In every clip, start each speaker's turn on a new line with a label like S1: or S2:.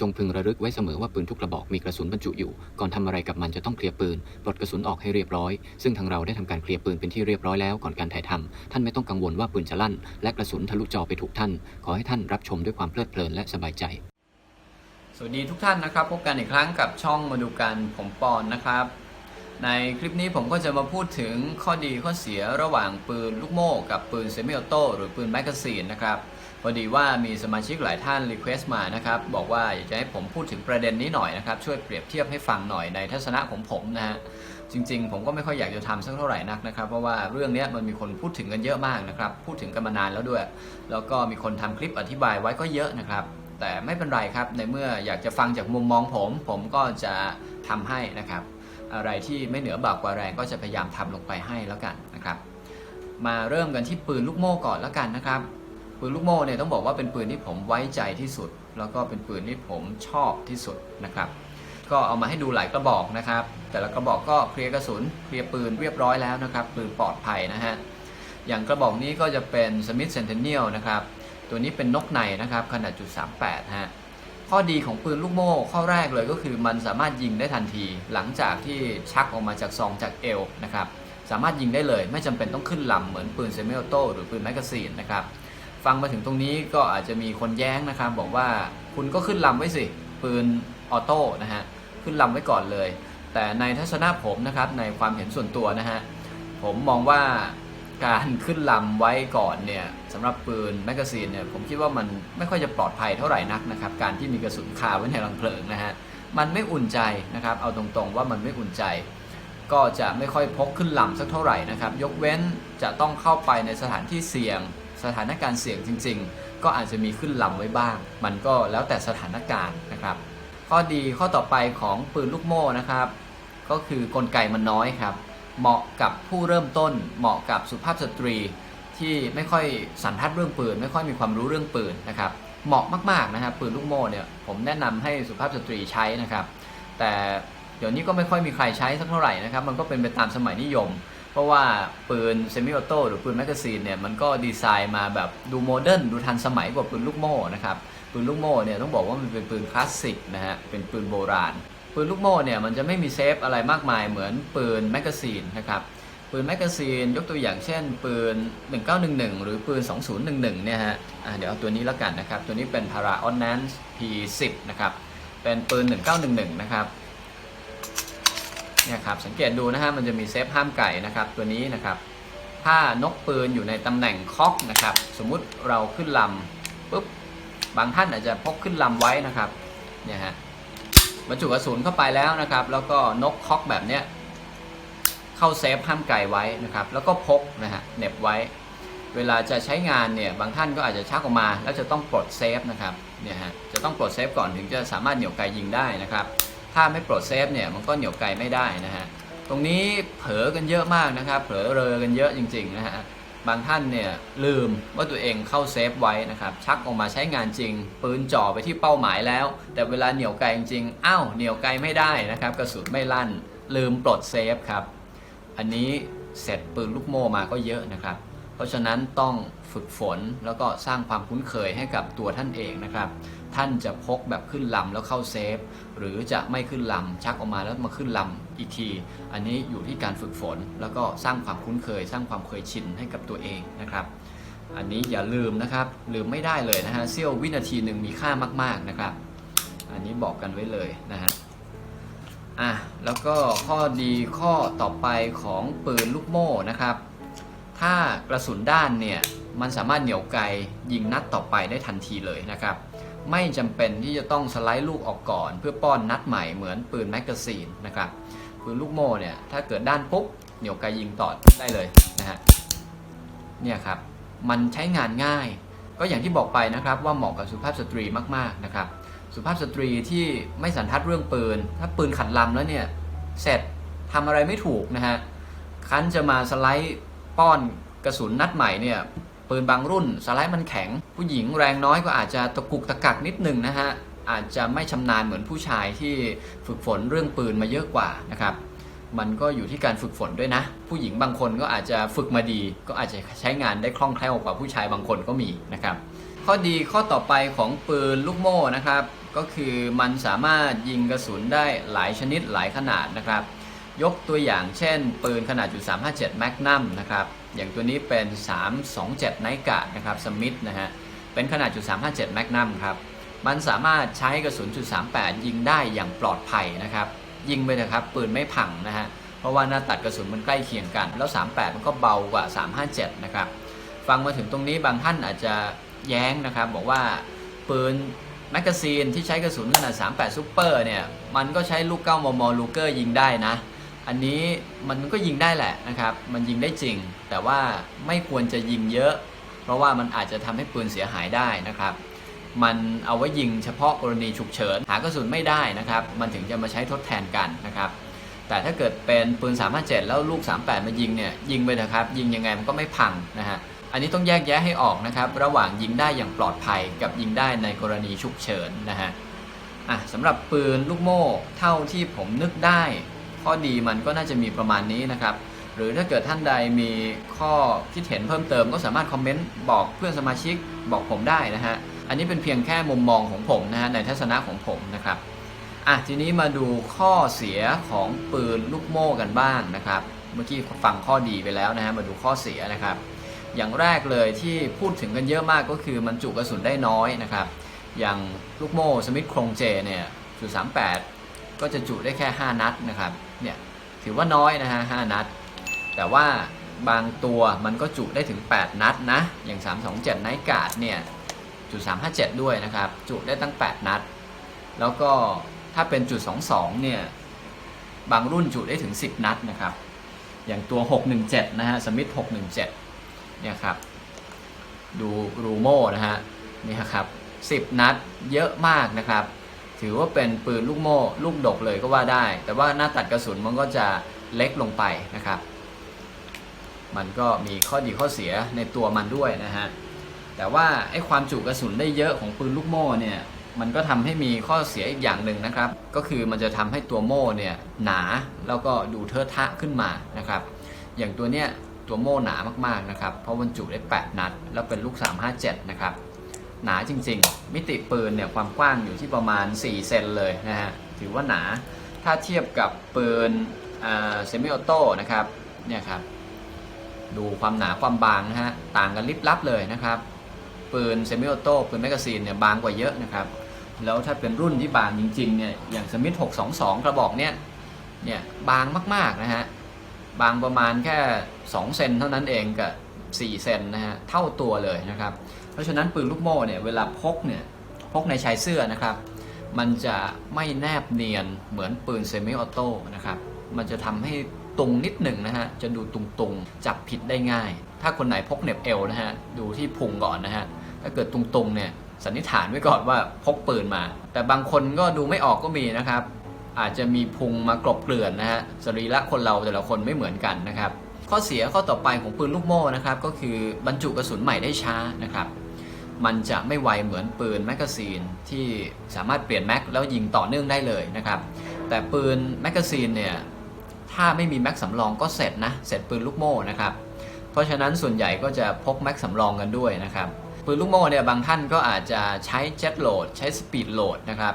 S1: จงพึงระลึกไว้เสมอว่าปืนทุกกระบอกมีกระสุนบรรจุอยู่ ก่อนทำอะไรกับมันจะต้องเคลียร์ปืนปลดกระสุนออกให้เรียบร้อย ซึ่งทางเราได้ทำการเคลียร์ปืนเป็นที่เรียบร้อยแล้วก่อนการถ่ายทำท่านไม่ต้องกังวลว่าปืนจะลั่น และกระสุนทะลุจอไปถูกท่าน ขอให้ท่านรับชมด้วยความเพลิดเพลินและสบายใจ
S2: สวัสดีทุกท่านนะครับ พบกันอีกครั้งกับช่องมาดูกันผมปอนนะครับ ในคลิปนี้ผมก็จะมาพูดถึงข้อดีข้อเสียระหว่างปืนลูกโม่กับปืนเซมิออโต้หรือปืนแมกกาซีนนะครับ พอดีว่ามีสมาชิกหลายท่านรีเควสต์มานะครับบอกว่าอยากจะให้ผมพูดถึงประเด็นนี้หน่อยนะครับช่วยเปรียบเทียบให้ฟังหน่อยในทัศนะของผมนะฮะจริง ๆ ผมก็ไม่ค่อยอยากจะทำสักเท่าไหร่นักนะครับเพราะว่าเรื่องนี้มันมีคนพูดถึงกันเยอะมากนะครับพูดถึงกันมานานแล้วด้วย แล้วก็มีคนทำคลิปอธิบายไว้ก็เยอะนะครับ แต่ไม่เป็นไรครับในเมื่ออยากจะฟังจากมุมมองผม ผมก็จะทำให้นะครับ อะไรที่ไม่เหนือบากกว่าแรงก็จะพยายามทำลงไปให้แล้วกันนะครับ มาเริ่มกันที่ปืนลูกโม่ก่อนแล้วกันนะครับ ปืนลูกโม่เนี่ยต้องบอกว่าเป็นปืนที่ผมไว้ใจที่สุด แล้วก็เป็นปืนที่ผมชอบที่สุดนะครับ ก็เอามาให้ดูหลายกระบอกนะครับ แต่ละกระบอกก็เคลียร์กระสุนเคลียร์ปืนเรียบร้อยแล้วนะครับปืนปลอดภัยนะฮะอย่างกระบอกนี้ก็จะเป็น Smith Centennial นะครับตัวนี้เป็นนกในนะครับขนาดจุด38ฮะข้อดีของปืนลูกโม่ข้อแรกเลยก็คือมันสามารถยิงได้ทันที หลังจากที่ชักออกมาจากซองจากเอวนะครับสามารถยิงได้เลยไม่จำเป็นต้องขึ้นลำเหมือนปืนเซมิออโต้หรือปืนแมกกาซีนนะครับ ฟังมาถึงตรงนี้ก็อาจจะมีคนแย้งนะครับบอกว่าคุณก็ขึ้นลำไว้สิ ปืนออโต้นะฮะขึ้นลำไว้ก่อนเลย แต่ในทัศนะผมนะครับในความเห็นส่วนตัวนะฮะผมมองว่าการขึ้นลำไว้ก่อนเนี่ยสำหรับปืนแมกกาซีนเนี่ยผมคิดว่ามันไม่ค่อยจะปลอดภัยเท่าไหร่นักนะครับการที่มีกระสุนคาไว้ในรังเพลิงนะฮะมันไม่อุ่นใจนะครับเอาตรงๆว่ามันไม่อุ่นใจ ก็จะไม่ค่อยพกขึ้นลำสักเท่าไหร่นะครับยกเว้นจะต้องเข้าไปในสถานที่เสี่ยง สถานการณ์เสี่ยงจริง ๆ ก็อาจจะมีขึ้นลำไว้บ้าง มันก็แล้วแต่สถานการณ์นะครับ ข้อดีข้อต่อไปของปืนลูกโม่นะครับ ก็คือกลไกมันน้อยครับ เหมาะกับผู้เริ่มต้น เหมาะกับสุภาพสตรี ที่ไม่ค่อยสันทัดเรื่องปืน ไม่ค่อยมีความรู้เรื่องปืนนะครับเหมาะมากๆนะครับปืนลูกโม่เนี่ยผมแนะนำให้สุภาพสตรีใช้นะครับ แต่เดี๋ยวนี้ก็ไม่ค่อยมีใครใช้สักเท่าไหร่นะครับ มันก็เป็นไปตามสมัยนิยม เพราะว่าปืนเซมิออโต้หรือปืนแมกกาซีนเนี่ยมันก็ดีไซน์มาแบบดูโมเดิร์นดูทันสมัยกว่าปืนลูกโม่นะครับปืนลูกโม่เนี่ยต้องบอกว่ามันเป็นปืนคลาสสิกนะฮะเป็นปืนโบราณ ปืนลูกโม่เนี่ยมันจะไม่มีเซฟอะไรมากมายเหมือนปืนแมกกาซีนนะครับปืนแมกกาซีนยกตัวอย่างเช่น ปืน 1911 หรือปืน 2011 เนี่ยฮะะเดี๋ยวเอาตัวนี้แล้วกันนะครับ ตัวนี้เป็น Para o n a n c e P10 นะครับ เป็นปืน 1911 นะครับ เนี่ยครับสังเกตดูนะฮะมันจะมีเซฟห้ามไก่นะครับตัวนี้นะครับ ถ้านกปืนอยู่ในตำแหน่งคอกนะครับ สมมุติเราขึ้นลำปุ๊บบางท่านอาจจะพกขึ้นลำไว้นะครับเนี่ยฮะบรรจุกระสุนเข้าไปแล้วนะครับ แล้วก็นกคอกแบบเนี้ยเข้าเซฟห้ามไก่ไว้นะครับ แล้วก็พกนะฮะเหน็บไว้ เวลาจะใช้งานเนี่ยบางท่านก็อาจจะชักออกมา แล้วจะต้องปลดเซฟนะครับเนี่ยฮะจะต้องปลดเซฟก่อนถึงจะสามารถเหนี่ยวไกยิงได้นะครับ ถ้าไม่ปลดเซฟเนี่ยมันก็เหนียวไกลไม่ได้นะฮะตรงนี้เผลอกันเยอะมากนะครับเผลอเรอกันเยอะจริงๆนะฮะบางท่านเนี่ยลืมว่าตัวเองเข้าเซฟไว้นะครับชักออกมาใช้งานจริง ปืนจ่อไปที่เป้าหมายแล้ว แต่เวลาเหนียวไกลจริงๆอ้าวเหนียวไกลไม่ได้นะครับกระสุนไม่ลั่น ลืมปลดเซฟครับ อันนี้เสร็จปืนลูกโม่มาก็เยอะนะครับ เพราะฉะนั้นต้องฝึกฝนแล้วก็สร้างความคุ้นเคยให้กับตัวท่านเองนะครับ ท่านจะพกแบบขึ้นลำแล้วเข้าเซฟ หรือจะไม่ขึ้นลำชักออกมาแล้วมาขึ้นลำอีกที อันนี้อยู่ที่การฝึกฝน แล้วก็สร้างความคุ้นเคย สร้างความเคยชินให้กับตัวเองนะครับ อันนี้อย่าลืมนะครับ ลืมไม่ได้เลยนะฮะเสี้ยววินาทีหนึ่งมีค่ามาก ๆนะครับ อันนี้บอกกันไว้เลยนะฮะอะแล้วก็ข้อดีข้อต่อไปของปืนลูกโม่นะครับ ถ้ากระสุนด้านเนี่ยมันสามารถเหนี่ยวไกลยิงนัดต่อไปได้ทันทีเลยนะครับ ไม่จำเป็นที่จะต้องสไลด์ลูกออกก่อน เพื่อป้อนนัดใหม่เหมือนปืนแมกกาซีนนะครับปืนลูกโม่เนี่ยถ้าเกิดด้านปุ๊บเหนี่ยวไกลยิงต่อได้เลยนะฮะเนี่ยครับมันใช้งานง่าย ก็อย่างที่บอกไปนะครับว่าเหมาะกับสุภาพสตรีมากๆนะครับสุภาพสตรีที่ไม่สันทัดเรื่องปืน ถ้าปืนขัดลำแล้วเนี่ยเสร็จทำอะไรไม่ถูกนะฮะคันจะมาสไลด์ป้อนกระสุนนัดใหม่เนี่ย ปืนบางรุ่นสไลด์มันแข็ง ผู้หญิงแรงน้อยก็อาจจะตะกุกตะกักนิดหนึงนะฮะอาจจะไม่ชำนาญเหมือนผู้ชายที่ฝึกฝนเรื่องปืนมาเยอะกว่านะครับมันก็อยู่ที่การฝึกฝนด้วยนะ ผู้หญิงบางคนก็อาจจะฝึกมาดี ก็อาจจะใช้งานได้คล่องแคล่วกว่าผู้ชายบางคนก็มีนะครับ ข้อดีข้อต่อไปของปืนลูกโม่นะครับ ก็คือมันสามารถยิงกระสุนได้หลายชนิดหลายขนาดนะครับ ยกตัวอย่างเช่น ปืนขนาดจุด357 Magnum นะครับ อย่างตัวนี้เป็น 327 ไนกาดนะครับสมิธนะฮะ เป็นขนาดจุด357 Magnum ครับ มันสามารถใช้กระสุนจุด38 ยิงได้อย่างปลอดภัยนะครับ ยิงไปเถอะครับ ปืนไม่พังนะฮะ เพราะว่าหน้าตัดกระสุนมันใกล้เคียงกัน แล้ว 38 มันก็เบากว่า 357 นะครับ ฟังมาถึงตรงนี้บางท่านอาจจะแย้งนะครับ บอกว่าปืนแมกกาซีนที่ใช้กระสุนขนาด38ซูเปอร์เนี่ย มันก็ใช้ลูก9มมลูเกอร์ยิงได้นะ อันนี้มันก็ยิงได้แหละนะครับ มันยิงได้จริง แต่ว่าไม่ควรจะยิงเยอะ เพราะว่ามันอาจจะทำให้ปืนเสียหายได้นะครับ มันเอาไว้ยิงเฉพาะกรณีฉุกเฉิน หากระสุนไม่ได้นะครับ มันถึงจะมาใช้ทดแทนกันนะครับ แต่ถ้าเกิดเป็นปืน 357 แล้วลูก 38 มายิงเนี่ยยิงไปเถอะครับ ยิงยังไงมันก็ไม่พังนะฮะ อันนี้ต้องแยกแยะให้ออกนะครับ ระหว่างยิงได้อย่างปลอดภัยกับยิงได้ในกรณีฉุกเฉินนะฮะ อะสำหรับปืนลูกโม่เท่าที่ผมนึกได้ ข้อดีมันก็น่าจะมีประมาณนี้นะครับ หรือถ้าเกิดท่านใดมีข้อคิดเห็นเพิ่มเติมก็สามารถคอมเมนต์บอกเพื่อนสมาชิกบอกผมได้นะฮะ อันนี้เป็นเพียงแค่มุมมองของผมนะฮะในทัศนะของผมนะครับ อะทีนี้มาดูข้อเสียของปืนลูกโม่กันบ้างนะครับ เมื่อกี้ฟังข้อดีไปแล้วนะฮะมาดูข้อเสียนะครับ อย่างแรกเลยที่พูดถึงกันเยอะมากก็คือมันจุกระสุนได้น้อยนะครับ อย่างลูกโม่สมิธโครงเจเนี่ยจุด38 ก็จะจุได้แค่ 5 นัดนะครับเนี่ยถือว่าน้อยนะฮะ5นัด แต่ว่าบางตัวมันก็จุได้ถึง 8 นัดนะ อย่าง 327 ไนกาดเนี่ยจุด357 ด้วยนะครับ จุได้ตั้ง 8 นัด แล้วก็ถ้าเป็นจุด22เนี่ยบางรุ่นจุได้ถึง 10 นัดนะครับ อย่างตัว 617 นะฮะสมิธ617 เนี่ยครับ ดูรูโม่นะฮะนี่ครับ 10 นัดเยอะมากนะครับ ถือว่าเป็นปืนลูกโม่ลูกดกเลยก็ว่าได้ แต่ว่าหน้าตัดกระสุนมันก็จะเล็กลงไปนะครับ มันก็มีข้อดีข้อเสียในตัวมันด้วยนะฮะแต่ว่าไอ้ความจุกระสุนได้เยอะของปืนลูกโม่เนี่ยมันก็ทำให้มีข้อเสียอีกอย่างหนึ่งนะครับ ก็คือมันจะทำให้ตัวโม่เนี่ยหนาแล้วก็ดูเทอะทะขึ้นมานะครับ อย่างตัวเนี้ยตัวโม่หนามากๆนะครับ เพราะบรรจุได้ 8 นัด แล้วเป็นลูก 357 นะครับ หนาจริง ๆ มิติปืนเนี่ยความกว้างอยู่ที่ประมาณ 4 เซนเลยนะฮะถือว่าหนาถ้าเทียบกับปืนเซมิออโต้นะครับเนี่ยครับดูความหนาความบางนะฮะต่างกันลิบลับเลยนะครับ ปืนเซมิออโต้ปืนแมกกาซีนเนี่ยบางกว่าเยอะนะครับ แล้วถ้าเป็นรุ่นที่บางจริงๆเนี่ยอย่างสมิธ622 กระบอกเนี่ยเนี่ยบางมากๆนะฮะบางประมาณแค่ 2 เซนเท่านั้นเองกับ 4 เซนนะฮะเท่าตัวเลยนะครับ เพราะฉะนั้นปืนลูกโม่เนี่ยเวลาพกเนี่ยพกในชายเสื้อนะครับ มันจะไม่แนบเนียนเหมือนปืนเซมิออโต้นะครับมันจะทำให้ตุงนิดหนึ่งนะฮะจะดูตุงๆ จับผิดได้ง่าย ถ้าคนไหนพกเน็บเอวนะฮะดูที่พุงก่อนนะฮะถ้าเกิดตุงๆเนี่ยสันนิษฐานไว้ก่อนว่าพกปืนมา แต่บางคนก็ดูไม่ออกก็มีนะครับ อาจจะมีพุงมากรบเกลื่อนนะฮะสรีระคนเราแต่ละคนไม่เหมือนกันนะครับ ข้อเสียข้อต่อไปของปืนลูกโม่นะครับก็คือบรรจุกระสุนใหม่ได้ช้านะครับ มันจะไม่ไวเหมือนปืนแมกกาซีนที่สามารถเปลี่ยนแม็กแล้วยิงต่อเนื่องได้เลยนะครับ แต่ปืนแมกกาซีนเนี่ยถ้าไม่มีแม็กสำรองก็เสร็จนะเสร็จปืนลูกโม่นะครับเพราะฉะนั้นส่วนใหญ่ก็จะพกแม็กสำรองกันด้วยนะครับปืนลูกโม่เนี่ยบางท่านก็อาจจะใช้เจ็ตโหลดใช้สปีดโหลดนะครับ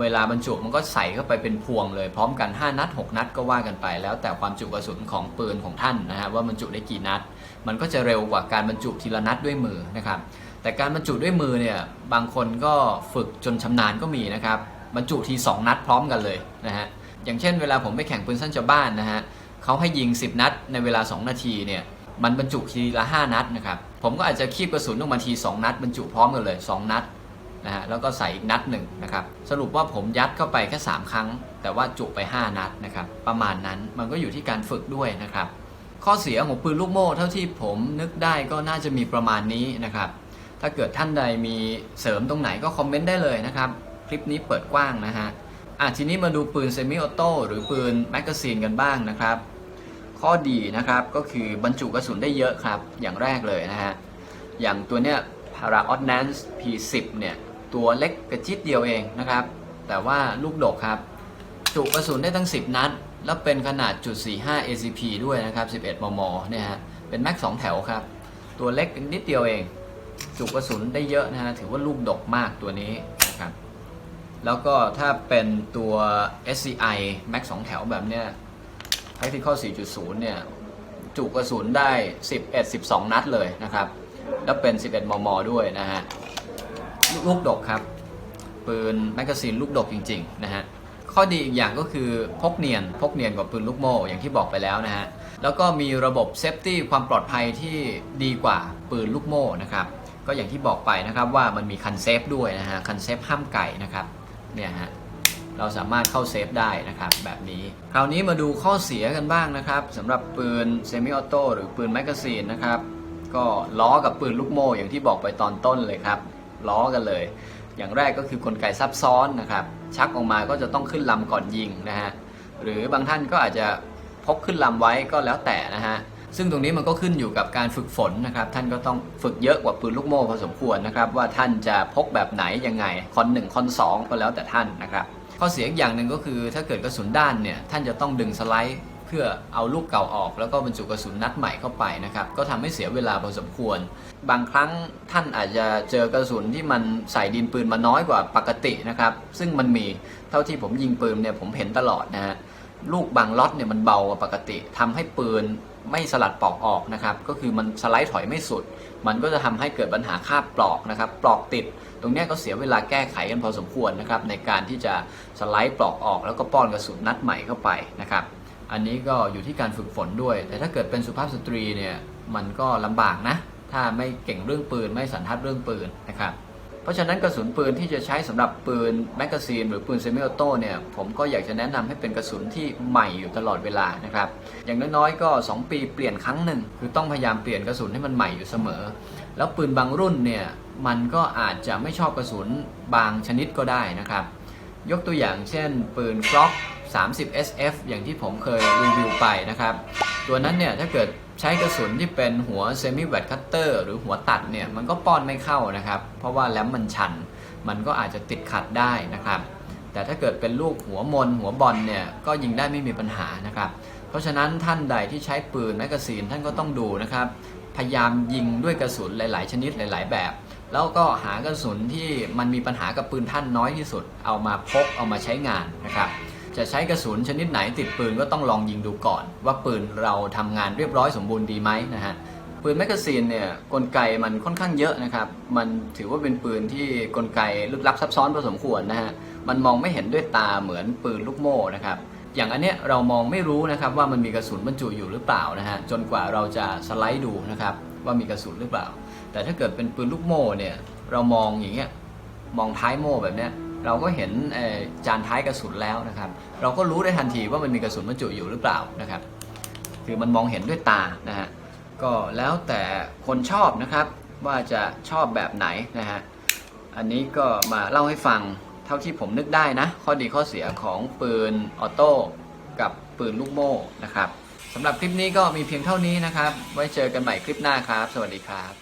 S2: เวลาบรรจุมันก็ใส่เข้าไปเป็นพวงเลย พร้อมกัน 5 นัด 6 นัดก็ว่ากันไป แล้วแต่ความจุกระสุนของปืนของท่านนะฮะว่าบรรจุได้กี่นัด มันก็จะเร็วกว่าการบรรจุทีละนัดด้วยมือนะครับแต่การบรรจุด้วยมือเนี่ยบางคนก็ฝึกจนชำนาญก็มีนะครับบรรจุที 2 นัดพร้อมกันเลยนะฮะอย่างเช่นเวลาผมไปแข่งปืนสั้นชาวบ้านนะฮะเขาให้ยิง 10 นัดในเวลา 2 นาทีเนี่ยมันบรรจุทีละ 5 นัดนะครับผมก็อาจจะคีบกระสุนออกมาที 2 นัดบรรจุพร้อมกันเลย 2 นัด นะฮะแล้วก็ใส่อีกนัดหนึ่งนะครับสรุปว่าผมยัดเข้าไปแค่ 3 ครั้ง แต่ว่าจุไป 5 นัดนะครับประมาณนั้นมันก็อยู่ที่การฝึกด้วยนะครับข้อเสียของปืนลูกโม่เท่าที่ผมนึกได้ก็น่าจะมีประมาณนี้นะครับถ้าเกิดท่านใดมีเสริมตรงไหนก็คอมเมนต์ได้เลยนะครับคลิปนี้เปิดกว้างนะฮะอะทีนี้มาดูปืนเซมิออโต้หรือปืนแมกกาซีนกันบ้างนะครับข้อดีนะครับก็คือบรรจุกระสุนได้เยอะครับอย่างแรกเลยนะฮะอย่างตัวเนี้ย Para o d n a n c e P10 เนี่ย ตัวเล็กกระจิตเดียวเองนะครับ แต่ว่าลูกดกครับ จุกระสุนได้ตั้ง 10 นัด แล้วเป็นขนาดจุด45 ACP ด้วยนะครับ 11 มม เนี่ยฮะ เป็นแม็ก2แถวครับ ตัวเล็กนิดเดียวเอง จุกระสุนได้เยอะนะฮะ ถือว่าลูกดกมากตัวนี้นะครับ แล้วก็ถ้าเป็นตัว SCI Max 2 แถวแบบเนี้ย Tactical 4.0 เนี่ย จุกระสุนได้ 11 12 นัดเลยนะครับ แล้วเป็น 11 มม ด้วยนะฮะ ลูกดกครับปืนแมกกาซีนลูกดกจริงๆนะฮะข้อดีอีกอย่างก็คือพกเนียนพกเนียนกว่าปืนลูกโม่อย่างที่บอกไปแล้วนะฮะแล้วก็มีระบบเซฟตี้ความปลอดภัยที่ดีกว่าปืนลูกโม่นะครับก็อย่างที่บอกไปนะครับว่ามันมีคันเซฟด้วยนะฮะคันเซฟห้ามไก่นะครับเนี่ยฮะเราสามารถเข้าเซฟได้นะครับแบบนี้คราวนี้มาดูข้อเสียกันบ้างนะครับสำหรับปืนเซมิออโต้หรือปืนแมกกาซีนนะครับก็ล้อกับปืนลูกโม่อย่างที่บอกไปตอนต้นเลยครับ ล้อกันเลย อย่างแรกก็คือกลไกซับซ้อนนะครับชักออกมาก็จะต้องขึ้นลำก่อนยิงนะฮะหรือบางท่านก็อาจจะพกขึ้นลำไว้ก็แล้วแต่นะฮะซึ่งตรงนี้มันก็ขึ้นอยู่กับการฝึกฝนนะครับ ท่านก็ต้องฝึกเยอะกว่าปืนลูกโม่พอสมควรนะครับ ว่าท่านจะพกแบบไหนยังไงคอน1คอน2ก็แล้วแต่ท่านนะครับข้อเสียอีกอย่างหนึ่งก็คือถ้าเกิดกระสุนด้านเนี่ยท่านจะต้องดึงสไลด์ พื่อเอาลูกเก่าออกแล้วก็บรรจุกระสุนนัดใหม่เข้าไปนะครับ ก็ทำให้เสียเวลาพอสมควร บางครั้งท่านอาจจะเจอกระสุนที่มันใส่ดินปืนมาน้อยกว่าปกตินะครับ ซึ่งมันมีเท่าที่ผมยิงปืนเนี่ยผมเห็นตลอดนะฮะลูกบางล็อตเนี่ยมันเบากว่าปกติทำให้ปืนไม่สลัดปลอกออกนะครับ ก็คือมันสไลด์ถอยไม่สุด มันก็จะทำให้เกิดปัญหาคาบปลอกนะครับ ปลอกติด ตรงนี้ก็เสียเวลาแก้ไขกันพอสมควรนะครับ ในการที่จะสไลด์ปลอกออก แล้วก็ป้อนกระสุนนัดใหม่เข้าไปนะครับ อันนี้ก็อยู่ที่การฝึกฝนด้วย แต่ถ้าเกิดเป็นสุภาพสตรีเนี่ยมันก็ลำบากนะ ถ้าไม่เก่งเรื่องปืนไม่สันทัดเรื่องปืนนะครับเพราะฉะนั้นกระสุนปืนที่จะใช้สำหรับปืนแมกกาซีนหรือปืนเซมิออโต้เนี่ยผมก็อยากจะแนะนำให้เป็นกระสุนที่ใหม่อยู่ตลอดเวลานะครับอย่างน้อยๆก็ 2 ปีเปลี่ยนครั้งหนึ่งคือต้องพยายามเปลี่ยนกระสุนให้มันใหม่อยู่เสมอ แล้วปืนบางรุ่นเนี่ยมันก็อาจจะไม่ชอบกระสุนบางชนิดก็ได้นะครับ ยกตัวอย่างเช่น ปืน Glock 30 SF อย่างที่ผมเคยรีวิวไปนะครับ ตัวนั้นเนี่ยถ้าเกิดใช้กระสุนที่เป็นหัวเซมิแวดคัตเตอร์หรือหัวตัดเนี่ยมันก็ป้อนไม่เข้านะครับ เพราะว่าแหลมมันชัน มันก็อาจจะติดขัดได้นะครับ แต่ถ้าเกิดเป็นลูกหัวมน หัวบอลเนี่ยก็ยิงได้ไม่มีปัญหานะครับ เพราะฉะนั้นท่านใดที่ใช้ปืนแมกกาซีนท่านก็ต้องดูนะครับ พยายามยิงด้วยกระสุนหลาย ๆ ชนิดหลาย ๆ แบบแล้วก็หากระสุนที่มันมีปัญหากับปืนท่านน้อยที่สุด เอามาพกเอามาใช้งานนะครับ จะใช้กระสุนชนิดไหนติดปืนก็ต้องลองยิงดูก่อน ว่าปืนเราทำงานเรียบร้อยสมบูรณ์ดีไหมนะฮะปืนแมกกาซีนเนี่ยกลไกมันค่อนข้างเยอะนะครับ มันถือว่าเป็นปืนที่กลไกลึกลับซับซ้อนพอสมควรนะฮะมันมองไม่เห็นด้วยตาเหมือนปืนลูกโม่นะครับอย่างอันเนี้ยเรามองไม่รู้นะครับว่ามันมีกระสุนบรรจุอยู่หรือเปล่านะฮะจนกว่าเราจะสไลด์ดูนะครับว่ามีกระสุนหรือเปล่า แต่ถ้าเกิดเป็นปืนลูกโม่เนี่ยเรามองอย่างเงี้ยมองท้ายโม่แบบเนี้ย เราก็เห็นจานท้ายกระสุนแล้วนะครับ เราก็รู้ได้ทันทีว่ามันมีกระสุนบรรจุอยู่หรือเปล่านะครับ คือมันมองเห็นด้วยตานะฮะก็แล้วแต่คนชอบนะครับว่าจะชอบแบบไหนนะฮะอันนี้ก็มาเล่าให้ฟังเท่าที่ผมนึกได้นะ ข้อดีข้อเสียของปืนออโต้กับปืนลูกโม่นะครับสำหรับคลิปนี้ก็มีเพียงเท่านี้นะครับ ไว้เจอกันใหม่คลิปหน้าครับ สวัสดีครับ